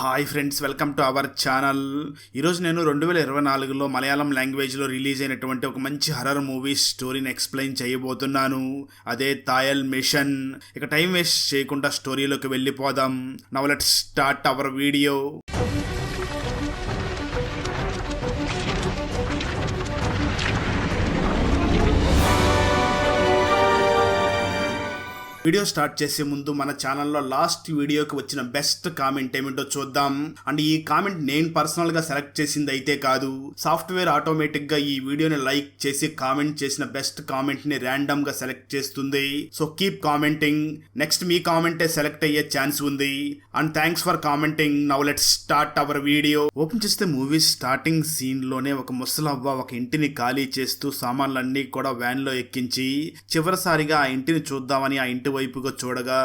Hi friends welcome to our channel. ఈరోజు నేను రెండు వేల ఇరవై నాలుగులో మలయాళం లాంగ్వేజ్లో రిలీజ్ అయినటువంటి ఒక మంచి హర్రర్ మూవీ స్టోరీని ఎక్స్ప్లెయిన్ చేయబోతున్నాను. అదే తాయల్ మిషన్ ఇక టైం వేస్ట్ చేయకుండా స్టోరీలోకి వెళ్ళిపోదాం. Now let start our video video start చేసే ముందు మన ఛానల్లో లాస్ట్ వీడియోకి వచ్చిన బెస్ట్ కామెంట్ ఏమిటో చూద్దాం. అండ్ ఈ కామెంట్ నేను పర్సనల్గా సెలెక్ట్ చేసింది అయితే కాదు. సాఫ్ట్వేర్ ఆటోమేటిక్గా ఈ వీడియోని లైక్ చేసి కామెంట్ చేసిన బెస్ట్ కామెంట్ని ర్యాండమ్గా సెలెక్ట్ చేస్తుంది. సో కీప్ కామెంటింగ్ నెక్స్ట్ మీ కామెంటే సెలెక్ట్ అయ్యే ఛాన్స్ ఉంది. And thanks for commenting now let start our video open చేస్తే మూవీ స్టార్టింగ్ సీన్లోనే ఒక ముసలవ్వ ఒక ఇంటిని ఖాళీ చేస్తూ సామాన్లన్నీ కూడా వ్యాన్లో ఎక్కించి చివరిసారిగా ఆ ఇంటిని చూద్దామని ఆ ఇంటి వైపుగా చూడగా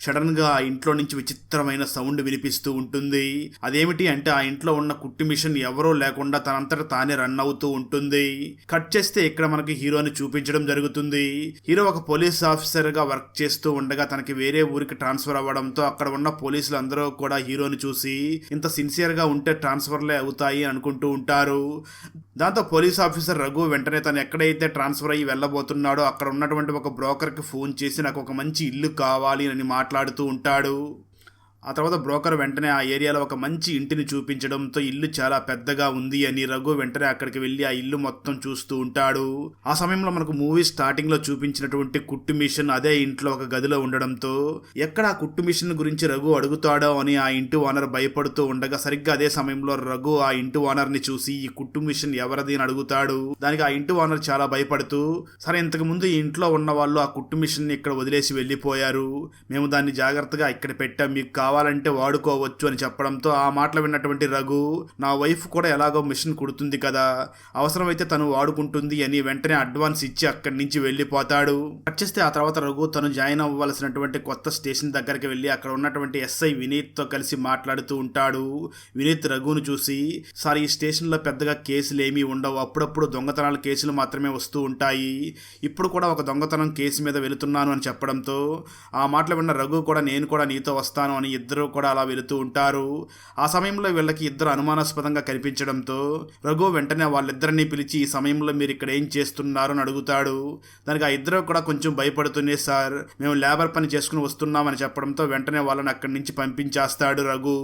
సడన్గా ఆ ఇంట్లో నుంచి విచిత్రమైన సౌండ్ వినిపిస్తూ ఉంటుంది. అదేమిటి అంటే ఆ ఇంట్లో ఉన్న కుట్టి మిషన్ ఎవరో లేకుండా తనంతట తానే రన్ అవుతూ ఉంటుంది. కట్ చేస్తే ఇక్కడ మనకి హీరోని చూపించడం జరుగుతుంది. హీరో ఒక పోలీస్ ఆఫీసర్గా వర్క్ చేస్తూ ఉండగా తనకి వేరే ఊరికి ట్రాన్స్ఫర్ అవ్వడంతో అక్కడ ఉన్న పోలీసులు అందరూ కూడా హీరోని చూసి ఇంత సిన్సియర్గా ఉంటే ట్రాన్స్ఫర్లే అవుతాయి అనుకుంటూ ఉంటారు. దాంతో పోలీస్ ఆఫీసర్ రఘు వెంటనే తను ఎక్కడైతే ట్రాన్స్ఫర్ అయ్యి వెళ్ళబోతున్నాడో అక్కడ ఉన్నటువంటి ఒక బ్రోకర్కి ఫోన్ చేసి నాకు ఒక మంచి ఇల్లు కావాలి అని మాట్లాడుతూ ఉంటాడు. ఆ తర్వాత బ్రోకర్ వెంటనే ఆ ఏరియాలో ఒక మంచి ఇంటిని చూపించడంతో ఇల్లు చాలా పెద్దగా ఉంది అని రఘు వెంటనే అక్కడికి వెళ్ళి ఆ ఇల్లు మొత్తం చూస్తూ ఉంటాడు. ఆ సమయంలో మనకు మూవీ స్టార్టింగ్లో చూపించినటువంటి కుట్టు మిషన్ అదే ఇంట్లో ఒక గదిలో ఉండడంతో ఎక్కడ ఆ కుట్టు మిషన్ గురించి రఘు అడుగుతాడో అని ఆ ఇంటి ఓనర్ భయపడుతూ ఉండగా సరిగ్గా అదే సమయంలో రఘు ఆ ఇంటి ఓనర్ని చూసి ఈ కుట్టు మిషన్ ఎవరిది అని అడుగుతాడు. దానికి ఆ ఇంటి ఓనర్ చాలా భయపడుతూ సరే ఇంతకు ముందు ఈ ఇంట్లో ఉన్న వాళ్ళు ఆ కుట్టు మిషన్ని ఇక్కడ వదిలేసి వెళ్ళిపోయారు. మేము దాన్ని జాగ్రత్తగా ఇక్కడ పెట్టాం. మీకు కావాలంటే వాడుకోవచ్చు అని చెప్పడంతో ఆ మాటలు విన్నటువంటి రఘు నా వైఫ్ కూడా ఎలాగో మిషన్ కుడుతుంది కదా అవసరమైతే తను వాడుకుంటుంది అని వెంటనే అడ్వాన్స్ ఇచ్చి అక్కడి నుంచి వెళ్ళిపోతాడు. కట్ చేస్తే ఆ తర్వాత రఘు తను జాయిన్ అవ్వాల్సినటువంటి కొత్త స్టేషన్ దగ్గరికి వెళ్ళి అక్కడ ఉన్నటువంటి ఎస్ఐ వినీత్తో కలిసి మాట్లాడుతూ ఉంటాడు. వినీత్ రఘును చూసి సార్ ఈ స్టేషన్లో పెద్దగా కేసులు ఏమీ ఉండవు. అప్పుడప్పుడు దొంగతనాల కేసులు మాత్రమే వస్తూ ఉంటాయి. ఇప్పుడు కూడా ఒక దొంగతనం కేసు మీద వెళుతున్నాను అని చెప్పడంతో ఆ మాటలు విన్న రఘు కూడా నేను కూడా నీతో వస్తాను అని ఇద్దరూ కూడా అలా వెళుతూ ఉంటారు. ఆ సమయంలో వీళ్ళకి ఇద్దరు అనుమానాస్పదంగా కనిపించడంతో రఘు వెంటనే వాళ్ళిద్దరిని పిలిచి ఈ సమయంలో మీరు ఇక్కడ ఏం చేస్తున్నారు అని అడుగుతాడు. దానికి ఆ ఇద్దరు కూడా కొంచెం భయపడుతూనే సార్ మేము లేబర్ పని చేసుకుని వస్తున్నామని చెప్పడంతో వెంటనే వాళ్ళని అక్కడి నుంచి పంపించేస్తాడు రఘు.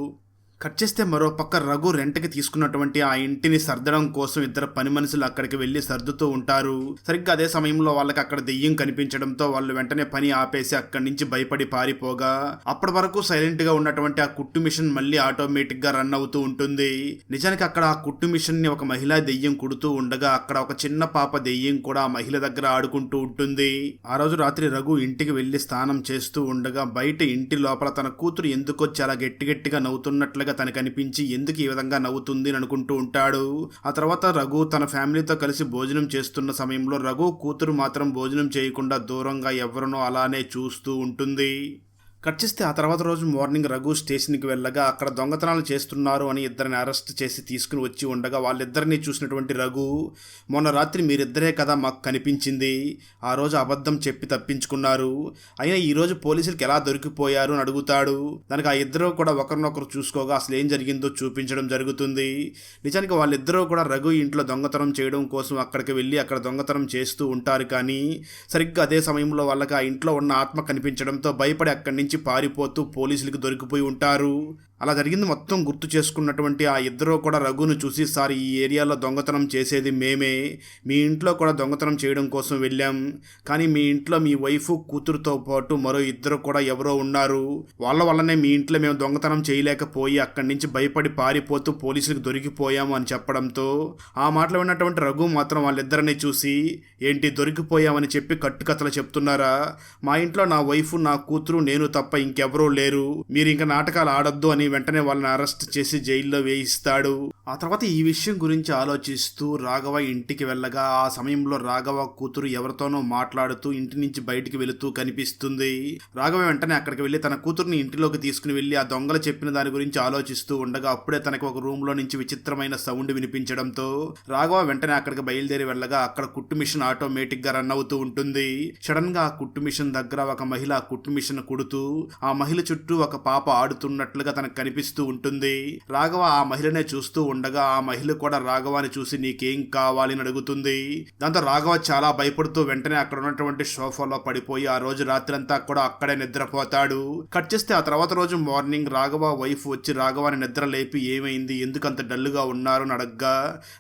కట్ చేస్తే మరో పక్క రఘు రెంట్కి తీసుకున్నటువంటి ఆ ఇంటిని సర్దడం కోసం ఇద్దరు పని మనుషులు అక్కడికి వెళ్ళి సర్దుతూ ఉంటారు. సరిగ్గా అదే సమయంలో వాళ్ళకి అక్కడ దెయ్యం కనిపించడంతో వాళ్ళు వెంటనే పని ఆపేసి అక్కడి నుంచి భయపడి పారిపోగా అప్పటి వరకు సైలెంట్గా ఉన్నటువంటి ఆ కుట్టు మిషన్ మళ్ళీ ఆటోమేటిక్గా రన్ అవుతూ ఉంటుంది. నిజానికి అక్కడ ఆ కుట్టు మిషన్ని ఒక మహిళా దెయ్యం కుడుతూ ఉండగా అక్కడ ఒక చిన్న పాప దెయ్యం కూడా ఆ మహిళ దగ్గర ఆడుకుంటూ ఉంటుంది. ఆ రోజు రాత్రి రఘు ఇంటికి వెళ్ళి స్నానం చేస్తూ ఉండగా బయట ఇంటి లోపల తన కూతురు ఎందుకో చాలా గట్టి గట్టిగా నవ్వుతున్నట్లు తనకు అనిపించి ఎందుకు ఈ విధంగా నవ్వుతుంది అని అనుకుంటూ ఉంటాడు. ఆ తర్వాత రఘు తన ఫ్యామిలీతో కలిసి భోజనం చేస్తున్న సమయంలో రఘు కూతురు మాత్రం భోజనం చేయకుండా దూరంగా ఎవరినో అలానే చూస్తూ ఉంటుంది. కట్ చేస్తే ఆ తర్వాత రోజు మార్నింగ్ రఘు స్టేషన్కి వెళ్ళగా అక్కడ దొంగతనాలు చేస్తున్నారు అని ఇద్దరిని అరెస్ట్ చేసి తీసుకుని వచ్చి ఉండగా వాళ్ళిద్దరిని చూసినటువంటి రఘు మొన్న రాత్రి మీరిద్దరే కదా మాకు కనిపించింది. ఆ రోజు అబద్ధం చెప్పి తప్పించుకున్నారు. అయినా ఈరోజు పోలీసులకు ఎలా దొరికిపోయారు? అని అడుగుతాడు. దానికి ఆ ఇద్దరు కూడా ఒకరినొకరు చూసుకోగా అసలు ఏం జరిగిందో చూపించడం జరుగుతుంది. నిజానికి వాళ్ళిద్దరూ కూడా రఘు ఇంట్లో దొంగతనం చేయడం కోసం అక్కడికి వెళ్ళి అక్కడ దొంగతనం చేస్తూ ఉంటారు కానీ సరిగ్గా అదే సమయంలో వాళ్ళకి ఆ ఇంట్లో ఉన్న ఆత్మ కనిపించడంతో భయపడి అక్కడి నుంచి పారిపోతూ పోలీసులకు దొరికిపోయి ఉంటారు. అలా జరిగింది. మొత్తం గుర్తు చేసుకున్నటువంటి ఆ ఇద్దరు కూడా రఘును చూసి సార్ ఈ ఏరియాలో దొంగతనం చేసేది మేమే. మీ ఇంట్లో కూడా దొంగతనం చేయడం కోసం వెళ్ళాం. కానీ మీ ఇంట్లో మీ వైఫ్ కూతురుతో పాటు మరో ఇద్దరు కూడా ఎవరో ఉన్నారు. వాళ్ళ వల్లనే మీ ఇంట్లో మేము దొంగతనం చేయలేకపోయి అక్కడి నుంచి భయపడి పారిపోతూ పోలీసులకు దొరికిపోయాము అని చెప్పడంతో ఆ మాటలు విన్నటువంటి రఘు మాత్రం వాళ్ళిద్దరిని చూసి ఏంటి దొరికిపోయామని చెప్పి కట్టుకథలు చెప్తున్నారా? మా ఇంట్లో నా వైఫ్ నా కూతురు నేను తప్ప ఇంకెవరూ లేరు. మీరు ఇంకా నాటకాలు ఆడొద్దు అని వెంటనే వాళ్ళని అరెస్ట్ చేసి జైల్లో వేయిస్తాడు. ఆ తర్వాత ఈ విషయం గురించి ఆలోచిస్తూ రాఘవ ఇంటికి వెళ్ళగా ఆ సమయంలో రాఘవ కూతురు ఎవరితోనో మాట్లాడుతూ ఇంటి నుంచి బయటికి వెళుతూ కనిపిస్తుంది. రాఘవ వెంటనే అక్కడికి వెళ్ళి తన కూతుర్ని ఇంటిలోకి తీసుకుని వెళ్ళి ఆ దొంగలు చెప్పిన దాని గురించి ఆలోచిస్తూ ఉండగా అప్పుడే తనకు ఒక రూమ్లో నుంచి విచిత్రమైన సౌండ్ వినిపించడంతో రాఘవ వెంటనే అక్కడికి బయలుదేరి వెళ్ళగా అక్కడ కుట్టు మిషన్ ఆటోమేటిక్గా రన్ అవుతూ ఉంటుంది. సడన్గా ఆ కుట్టు మిషన్ దగ్గర ఒక మహిళ ఆ కుట్టు మిషన్ కుడుతూ ఆ మహిళ చుట్టూ ఒక పాప ఆడుతున్నట్లుగా తనకు కనిపిస్తూ ఉంటుంది. రాఘవ ఆ మహిళనే చూస్తూ ఉండగా ఆ మహిళ కూడా రాఘవాని చూసి నీకేం కావాలి అని అడుగుతుంది. దాంతో రాఘవ చాలా భయపడుతూ వెంటనే అక్కడ ఉన్నటువంటి సోఫాలో పడిపోయి ఆ రోజు రాత్రంతా కూడా అక్కడే నిద్రపోతాడు. కట్ చేస్తే ఆ తర్వాత రోజు మార్నింగ్ రాఘవ వైఫ్ వచ్చి రాఘవాని నిద్ర లేపి ఏమైంది? ఎందుకు అంత డల్గా ఉన్నారు అని అడగ్గా.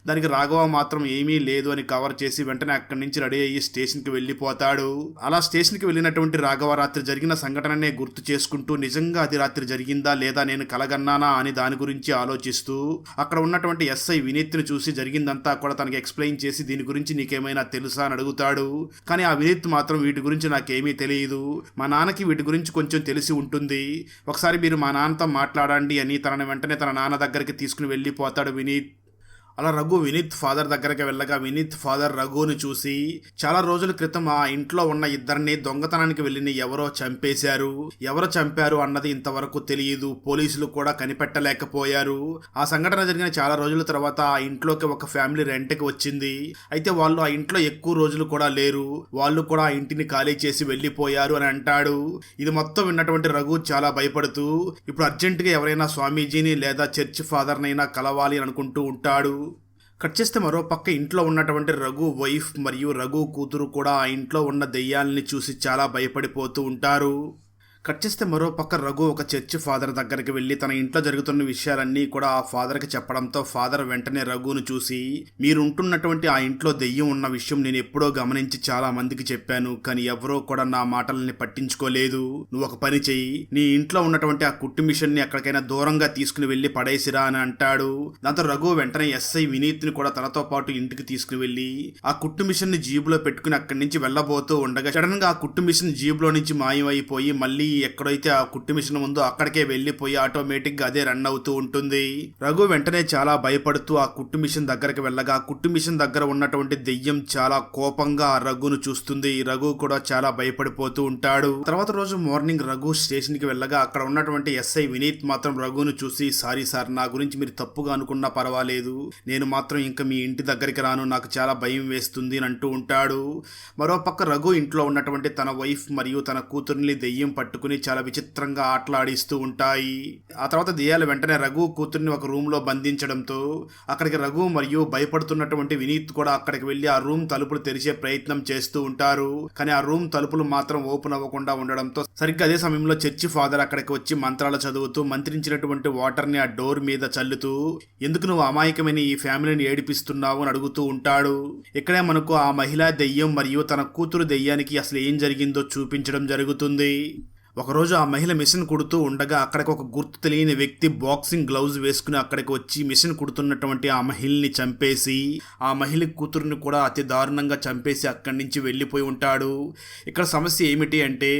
దానికి రాఘవ మాత్రం ఏమీ లేదు అని కవర్ చేసి వెంటనే అక్కడి నుంచి రెడీ అయ్యి స్టేషన్కి వెళ్ళిపోతాడు. అలా స్టేషన్కి వెళ్ళినటువంటి రాఘవ రాత్రి జరిగిన సంఘటననే గుర్తు చేసుకుంటూ నిజంగా అది రాత్రి జరిగిందా లేదా నేను కలగన్నానా అని దాని గురించి ఆలోచిస్తూ అక్కడ ఉన్నటువంటి ఎస్ఐ వినీత్ని చూసి జరిగిందంతా కూడా తనకి ఎక్స్ప్లెయిన్ చేసి దీని గురించి నీకేమైనా తెలుసా అని అడుగుతాడు. కానీ ఆ వినీత్ మాత్రం వీటి గురించి నాకేమీ తెలియదు. మా నాన్నకి వీటి గురించి కొంచెం తెలిసి ఉంటుంది. ఒకసారి మీరు మా నాన్నతో మాట్లాడండి అని తనని వెంటనే తన నాన్న దగ్గరికి తీసుకుని వెళ్ళిపోతాడు వినీత్. అలా రఘు వినీత్ ఫాదర్ దగ్గరికి వెళ్ళగా వినీత్ ఫాదర్ రఘుని చూసి చాలా రోజుల క్రితం ఆ ఇంట్లో ఉన్న ఇద్దరిని దొంగతనానికి వెళ్ళిన ఎవరో చంపేశారు. ఎవరు చంపారు అన్నది ఇంతవరకు తెలియదు. పోలీసులు కూడా కనిపెట్టలేకపోయారు. ఆ సంఘటన జరిగిన చాలా రోజుల తర్వాత ఆ ఇంట్లోకి ఒక ఫ్యామిలీ రెంట్కి వచ్చింది. అయితే వాళ్ళు ఆ ఇంట్లో ఎక్కువ రోజులు కూడా లేరు. వాళ్ళు కూడా ఆ ఇంటిని ఖాళీ చేసి వెళ్ళిపోయారు అని అంటాడు. ఇది మొత్తం విన్నటువంటి రఘు చాలా భయపడుతూ ఇప్పుడు అర్జెంటుగా ఎవరైనా స్వామీజీని లేదా చర్చ్ ఫాదర్నైనా కలవాలి అని అనుకుంటూ ఉంటాడు. కట్ చేస్తే మరో పక్క ఇంట్లో ఉన్నటువంటి రఘు వైఫ్ మరియు రఘు కూతురు కూడా ఆ ఇంట్లో ఉన్న దెయ్యాలని చూసి చాలా భయపడిపోతూ ఉంటారు. కట్ చేస్తే మరో పక్క రఘు ఒక చర్చ్ ఫాదర్ దగ్గరికి వెళ్ళి తన ఇంట్లో జరుగుతున్న విషయాలన్నీ కూడా ఆ ఫాదర్కి చెప్పడంతో ఫాదర్ వెంటనే రఘును చూసి మీరు ఉంటున్నటువంటి ఆ ఇంట్లో దెయ్యం ఉన్న విషయం నేను ఎప్పుడో గమనించి చాలా మందికి చెప్పాను కానీ ఎవరో కూడా నా మాటలని పట్టించుకోలేదు. నువ్వు ఒక పని చెయ్యి నీ ఇంట్లో ఉన్నటువంటి ఆ కుట్టు మిషన్ని ఎక్కడికైనా దూరంగా తీసుకుని వెళ్ళి పడేసిరా అని అంటాడు. దాంతో రఘు వెంటనే ఎస్ఐ వినీత్ని కూడా తనతో పాటు ఇంటికి తీసుకుని వెళ్ళి ఆ కుట్టు మిషన్ని జీబులో పెట్టుకుని అక్కడి నుంచి వెళ్ళబోతూ ఉండగా సడన్గా ఆ కుట్టు మిషన్ జీబులో నుంచి మాయమైపోయి మళ్ళీ ఎక్కడైతే ఆ కుట్టు మిషన్ ఉందో అక్కడికే వెళ్ళిపోయి ఆటోమేటిక్గా అదే రన్ అవుతూ ఉంటుంది. రఘు వెంటనే చాలా భయపడుతూ ఆ కుట్టు మిషన్ దగ్గరికి వెళ్ళగా ఆ కుట్టు మిషన్ దగ్గర ఉన్నటువంటి దెయ్యం చాలా కోపంగా ఆ రఘును చూస్తుంది. రఘు కూడా చాలా భయపడిపోతూ ఉంటాడు. తర్వాత రోజు మార్నింగ్ రఘు స్టేషన్కి వెళ్ళగా అక్కడ ఉన్నటువంటి ఎస్ఐ వినీత్ మాత్రం రఘును చూసి సారీ సార్ నా గురించి మీరు తప్పుగా అనుకున్నా పర్వాలేదు. నేను మాత్రం ఇంకా మీ ఇంటి దగ్గరికి రాను నాకు చాలా భయం వేస్తుంది అని అంటూ ఉంటాడు. మరోపక్క రఘు ఇంట్లో ఉన్నటువంటి తన వైఫ్ మరియు తన కూతుర్ని దెయ్యం పట్టుకుని చాలా విచిత్రంగా ఆటలాడిస్తూ ఉంటాయి. ఆ తర్వాత దెయ్యాలు వెంటనే రఘు కూతుర్ని ఒక రూమ్లో బంధించడంతో అక్కడికి రఘు మరియు భయపడుతున్నటువంటి వినీత్ కూడా అక్కడికి వెళ్ళి ఆ రూమ్ తలుపులు తెరిచే ప్రయత్నం చేస్తూ ఉంటారు. కానీ ఆ రూమ్ తలుపులు మాత్రం ఓపెన్ అవ్వకుండా ఉండడంతో సరిగ్గా అదే సమయంలో చర్చి ఫాదర్ అక్కడికి వచ్చి మంత్రాలు చదువుతూ మంత్రించినటువంటి వాటర్ని ఆ డోర్ మీద చల్లుతూ ఎందుకు నువ్వు అమాయకమైన ఈ ఫ్యామిలీని ఏడిపిస్తున్నావు? అని అడుగుతూ ఉంటాడు. ఇక్కడే మనకు ఆ మహిళా దెయ్యం మరియు తన కూతురు దెయ్యానికి అసలు ఏం జరిగిందో చూపించడం జరుగుతుంది. ఒకరోజు ఆ మహిళ మిషన్ కుడుతూ ఉండగా అక్కడికి ఒక గుర్తు తెలియని వ్యక్తి బాక్సింగ్ గ్లౌజ్ వేసుకుని అక్కడికి వచ్చి మిషన్ కుడుతున్నటువంటి ఆ మహిళని చంపేసి ఆ మహిళ కూతురుని కూడా అతి దారుణంగా చంపేసి అక్కడి నుంచి వెళ్ళిపోయి ఉంటాడు. ఇక్కడ సమస్య ఏమిటి అంటే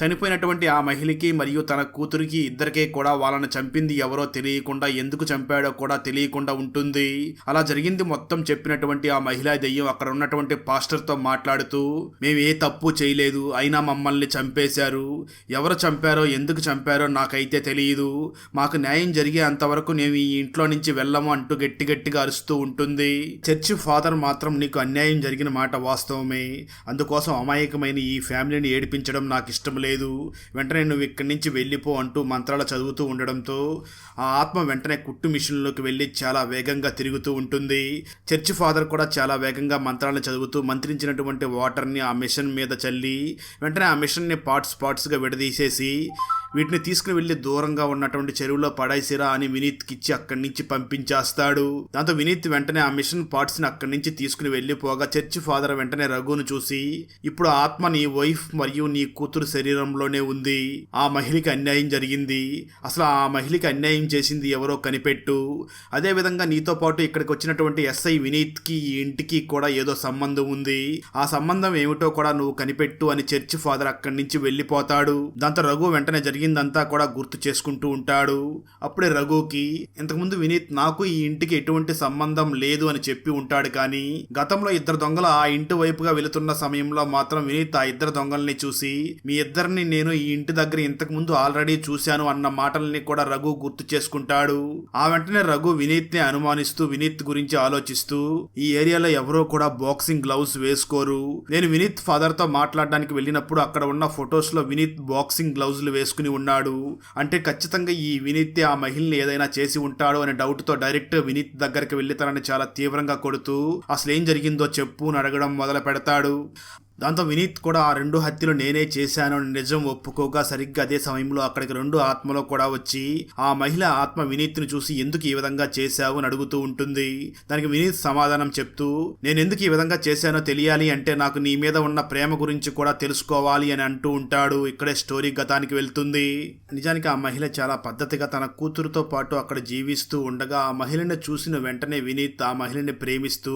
చనిపోయినటువంటి ఆ మహిళకి మరియు తన కూతురికి ఇద్దరికే కూడా వాళ్ళని చంపింది ఎవరో తెలియకుండా ఎందుకు చంపాడో కూడా తెలియకుండా ఉంటుంది. అలా జరిగింది మొత్తం చెప్పినటువంటి ఆ మహిళా దెయ్యం అక్కడ ఉన్నటువంటి పాస్టర్తో మాట్లాడుతూ మేము ఏ తప్పు చేయలేదు అయినా మమ్మల్ని చంపేశారు. ఎవరు చంపారో ఎందుకు చంపారో నాకైతే తెలియదు మాకు న్యాయం జరిగే అంతవరకు నేను ఈ ఇంట్లో నుంచి వెళ్ళము అంటూ గట్టి గట్టిగా అరుస్తూ ఉంటుంది. చర్చి ఫాదర్ మాత్రం నీకు అన్యాయం జరిగిన మాట వాస్తవమే. అందుకోసం అమాయకమైన ఈ ఫ్యామిలీని ఏడిపించడం నాకు ఇష్టం లేదు. వెంటనే నువ్వు ఇక్కడి నుంచి వెళ్ళిపో అంటూ మంత్రాలు చదువుతూ ఉండడంతో ఆ ఆత్మ వెంటనే కుట్టు మిషన్లోకి వెళ్ళి చాలా వేగంగా తిరుగుతూ ఉంటుంది. చర్చి ఫాదర్ కూడా చాలా వేగంగా మంత్రాలను చదువుతూ మంత్రించినటువంటి వాటర్ని ఆ మిషన్ మీద చల్లి వెంటనే ఆ మిషన్ని పార్ట్స్ పార్ట్స్గా విడదీసేసి వీటిని తీసుకుని వెళ్ళి దూరంగా ఉన్నటువంటి చెరువులో పడేసిరా అని వినీత్కి ఇచ్చి అక్కడి నుంచి పంపించేస్తాడు. దాంతో వినీత్ వెంటనే ఆ మిషన్ పార్ట్స్ని అక్కడి నుంచి తీసుకుని వెళ్ళిపోగా చర్చి ఫాదర్ వెంటనే రఘును చూసి ఇప్పుడు ఆత్మ నీ వైఫ్ మరియు నీ కూతురు శరీరంలోనే ఉంది. ఆ మహిళకి అన్యాయం జరిగింది. అసలు ఆ మహిళకి అన్యాయం చేసింది ఎవరో కనిపెట్టు. అదే విధంగా నీతో పాటు ఇక్కడికి వచ్చినటువంటి ఎస్ఐ వినీత్కి ఈ ఇంటికి కూడా ఏదో సంబంధం ఉంది. ఆ సంబంధం ఏమిటో కూడా నువ్వు కనిపెట్టు అని చర్చి ఫాదర్ అక్కడి నుంచి వెళ్ళిపోతాడు. దాంతో రఘు వెంటనే జరిగి జరిగిందంతా కూడా గుర్తు చేసుకుంటూ ఉంటాడు. అప్పుడే రఘుకి ఇంతకుముందు వినీత్ నాకు ఈ ఇంటికి ఎటువంటి సంబంధం లేదు అని చెప్పి ఉంటాడు కానీ గతంలో ఇద్దరు దొంగలు ఆ ఇంటి వైపుగా వెళుతున్న సమయంలో మాత్రం వినీత్ ఆ ఇద్దరు దొంగల్ని చూసి మీ ఇద్దరిని నేను ఈ ఇంటి దగ్గర ఇంతకుముందు ఆల్రెడీ చూశాను అన్న మాటల్ని కూడా రఘు గుర్తు చేసుకుంటాడు. ఆ వెంటనే రఘు వినీత్ని అనుమానిస్తూ వినీత్ గురించి ఆలోచిస్తూ ఈ ఏరియాలో ఎవరో కూడా బాక్సింగ్ గ్లౌస్ వేసుకోరు. నేను వినీత్ ఫాదర్తో మాట్లాడడానికి వెళ్ళినప్పుడు అక్కడ ఉన్న ఫొటోస్లో వినీత్ బాక్సింగ్ గ్లౌజులు వేసుకుని ఉన్నాడు. అంటే ఖచ్చితంగా ఈ వినీత్ ఆ మహిళని ఏదైనా చేసి ఉంటాడు అనే డౌట్తో డైరెక్ట్ వినీత్ దగ్గరికి వెళ్ళి తనని చాలా తీవ్రంగా కొడుతూ అసలు ఏం జరిగిందో చెప్పు అని అడగడం మొదలు పెడతాడు. దాంతో వినీత్ కూడా ఆ రెండు హత్యలు నేనే చేశాను అని నిజం ఒప్పుకోగా సరిగ్గా అదే సమయంలో అక్కడికి రెండు ఆత్మలు కూడా వచ్చి ఆ మహిళ ఆత్మ వినీత్ను చూసి ఎందుకు ఈ విధంగా చేశావు అని అడుగుతూ ఉంటుంది. దానికి వినీత్ సమాధానం చెప్తూ నేను ఎందుకు ఈ విధంగా చేశానో తెలియాలి అంటే నాకు నీ మీద ఉన్న ప్రేమ గురించి కూడా తెలుసుకోవాలి అని అంటూ ఉంటాడు. ఇక్కడే స్టోరీ గతానికి వెళ్తుంది. నిజానికి ఆ మహిళ చాలా పద్ధతిగా తన కూతురుతో పాటు అక్కడ జీవిస్తూ ఉండగా ఆ మహిళను చూసిన వెంటనే వినీత్ ఆ మహిళని ప్రేమిస్తూ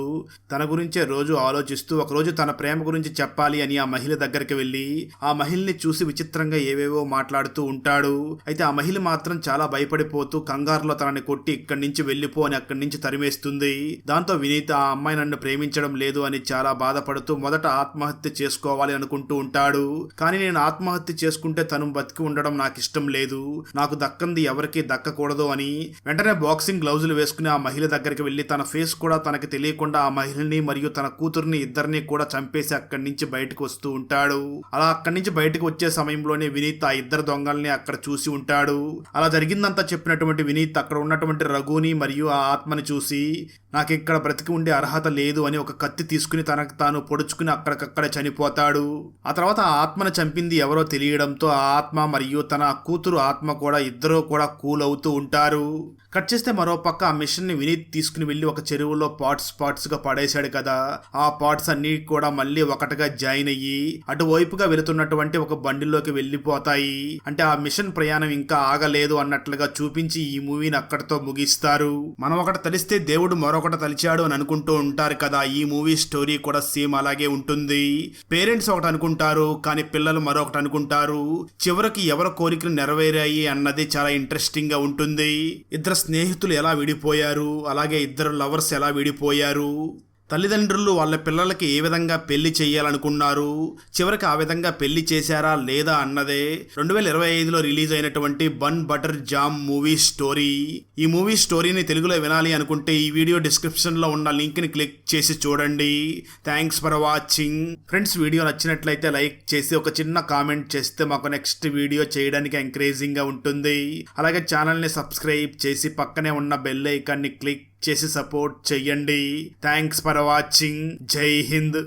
తన గురించే రోజు ఆలోచిస్తూ ఒకరోజు తన ప్రేమ గురించి చెప్పాలి అని ఆ మహిళ దగ్గరికి వెళ్ళి ఆ మహిళని చూసి విచిత్రంగా ఏవేవో మాట్లాడుతూ ఉంటాడు. అయితే ఆ మహిళ మాత్రం చాలా భయపడిపోతూ కంగారులో తనని కొట్టి ఇక్కడి నుంచి వెళ్ళిపో అని అక్కడి నుంచి తరిమేస్తుంది. దాంతో వినీత ఆ అమ్మాయి నన్ను ప్రేమించడం లేదు అని చాలా బాధపడుతూ మొదట ఆత్మహత్య చేసుకోవాలి అనుకుంటూ ఉంటాడు. కానీ నేను ఆత్మహత్య చేసుకుంటే తను బతికి ఉండడం నాకు ఇష్టం లేదు. నాకు దక్కంది ఎవరికీ దక్కకూడదు అని వెంటనే బాక్సింగ్ గ్లౌజులు వేసుకుని ఆ మహిళ దగ్గరికి వెళ్ళి తన ఫేస్ కూడా తనకి తెలియకుండా ఆ మహిళని మరియు తన కూతుర్ని ఇద్దరిని కూడా చంపేసి అక్కడి నుంచి బయటకు వస్తూ ఉంటాడు. అలా అక్కడి నుంచి బయటకు వచ్చే సమయంలోనే వినీత్ ఆ ఇద్దరు దొంగల్ని అక్కడ చూసి ఉంటాడు. అలా జరిగిందంతా చెప్పినటువంటి వినీత్ అక్కడ ఉన్నటువంటి రఘుని మరియు ఆ ఆత్మని చూసి నాకు ఇక్కడ బ్రతికి ఉండే అర్హత లేదు అని ఒక కత్తి తీసుకుని తనకు తాను పొడుచుకుని అక్కడికక్కడ చనిపోతాడు. ఆ తర్వాత ఆ ఆత్మను చంపింది ఎవరో తెలియడంతో ఆ ఆత్మ మరియు తన కూతురు ఆత్మ కూడా ఇద్దరూ కూడా కూల్ అవుతూ ఉంటారు. కట్ చేస్తే మరో పక్క ఆ మిషన్ని వినీత్ తీసుకుని వెళ్ళి ఒక చెరువులో పార్ట్స్ పాట్స్గా పడేశాడు కదా. ఆ పార్ట్స్ అన్ని కూడా మళ్ళీ ఒకటిగా జాయిన్ అయ్యి అటువైపుగా వెళుతున్నటువంటి ఒక బండిలోకి వెళ్ళిపోతాయి. అంటే ఆ మిషన్ ప్రయాణం ఇంకా ఆగలేదు అన్నట్లుగా చూపించి ఈ మూవీని అక్కడితో ముగిస్తారు. మనం ఒకటి తలిస్తే దేవుడు మరొకటి తలిచాడు అని అనుకుంటూ ఉంటారు కదా. ఈ మూవీ స్టోరీ కూడా సేమ్ అలాగే ఉంటుంది. పేరెంట్స్ ఒకటి అనుకుంటారు కానీ పిల్లలు మరొకటి అనుకుంటారు. చివరికి ఎవరి కోరికలు నెరవేరాయి అన్నది చాలా ఇంట్రెస్టింగ్గా ఉంటుంది. ఇద్దరు స్నేహితులు ఎలా విడిపోయారు? అలాగే ఇద్దరు లవర్స్ ఎలా విడిపోయారు? తల్లిదండ్రులు వాళ్ళ పిల్లలకి ఏ విధంగా పెళ్ళి చేయాలనుకున్నారు? చివరికి ఆ విధంగా పెళ్ళి చేశారా లేదా అన్నదే రెండు వేల ఇరవై ఐదులో రిలీజ్ అయినటువంటి bun butter jam movie story. ఈ మూవీ స్టోరీని తెలుగులో వినాలి అనుకుంటే ఈ వీడియో డిస్క్రిప్షన్లో ఉన్న లింక్ని క్లిక్ చేసి చూడండి. Thanks for watching. Friends video నచ్చినట్లయితే లైక్ చేసి ఒక చిన్న కామెంట్ చేస్తే మాకు నెక్స్ట్ వీడియో చేయడానికి ఎంకరేజింగ్గా ఉంటుంది. అలాగే ఛానల్ని సబ్స్క్రైబ్ చేసి పక్కనే ఉన్న బెల్ ఐకాన్ని క్లిక్ చేసి సపోర్ట్ చెయ్యండి. థ్యాంక్స్ ఫర్ వాచింగ్ జై హింద్